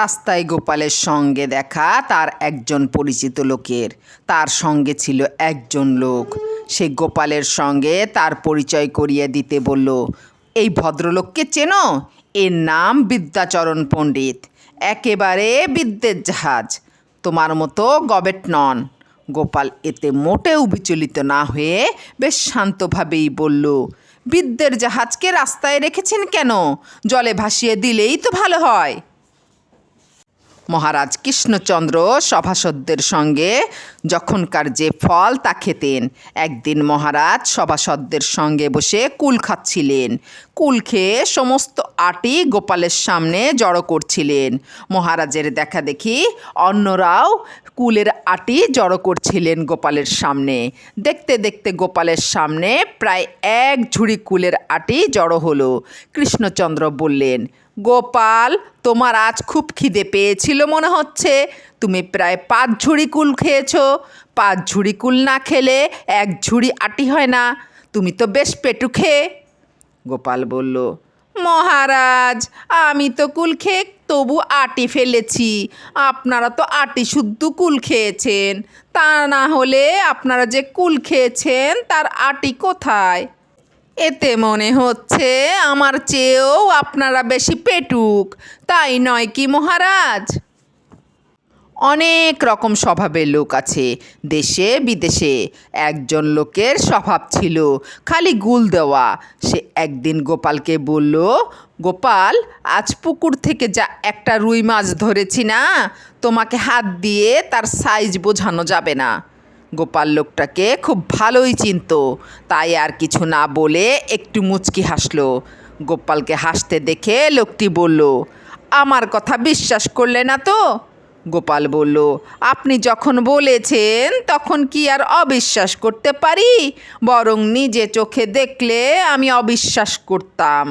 রাস্তায় গোপালের সঙ্গে দেখা তার একজন পরিচিত লোকের। তার সঙ্গে ছিল একজন লোক। সে গোপালের সঙ্গে তার পরিচয় করিয়ে দিতে বলল, এই ভদ্রলোককে চেনো? এর নাম বিদ্যাচরণ পণ্ডিত। একেবারে বিদ্যের জাহাজ। তোমার মতো গবেট নন। গোপাল এতে মোটেও বিচলিত না হয়ে বেশ শান্তভাবেই বলল, বিদ্যের জাহাজকে রাস্তায় রেখেছেন কেন? জলে ভাসিয়ে দিলেই তো ভালো হয়। মহারাজ কৃষ্ণচন্দ্র সভাসদদের সঙ্গে যখনকার যে ফল তা খেতেন, একদিন মহারাজ সভাসদদের সঙ্গে বসে কুল খাচ্ছিলেন। কুল খেয়ে সমস্ত আটি গোপালের সামনে জড়ো করছিলেন। মহারাজের দেখা দেখি অন্যরাও কুলের আটি জড়ো করছিলেন গোপালের সামনে। দেখতে দেখতে গোপালের সামনে প্রায় এক ঝুড়ি কুলের আটি জড়ো হলো। কৃষ্ণচন্দ্র বললেন গোপাল, তোমার আজ খুব খিদে পেয়েছিল মনে হচ্ছে। তুমি প্রায় পাঁচ ঝুড়ি কুল খেয়েছো। পাঁচ ঝুড়ি কুল না খেলে এক ঝুড়ি আটি হয় না। তুমি তো বেশ পেটু খেয়ে। গোপাল বলল, মহারাজ, আমি তো কুল খেয়ে তবু আটি ফেলেছি। আপনারা তো আটি শুদ্ধ কুল খেয়েছেন। তা না হলে আপনারা যে কুল খেয়েছেন, তার আটি কোথায়? এতে মনে হচ্ছে আমার চেয়েও আপনারা বেশি পেটুক। তাই নয় কি মহারাজ? অনেক রকম স্বভাবের লোক আছে, দেশে বিদেশে। একজন লোকের স্বভাব ছিল খালি গুল দেওয়া। সে একদিন গোপালকে বলল, গোপাল, আজ পুকুর থেকে যা একটা রুই মাছ ধরেছি না, তোমাকে হাত দিয়ে তার সাইজ বোঝানো যাবে না। গোপাল লোকটাকে খুব ভালোই চিনতো। তাই আর কিছু না বলে একটু মুচকি হাসলো। গোপালকে হাসতে দেখে লোকটি বলল, আমার কথা বিশ্বাস করলে না তো? গোপাল বলল, আপনি যখন বলেছেন তখন কি আর অবিশ্বাস করতে পারি? বরং নিজে চোখে দেখলে আমি অবিশ্বাস করতাম।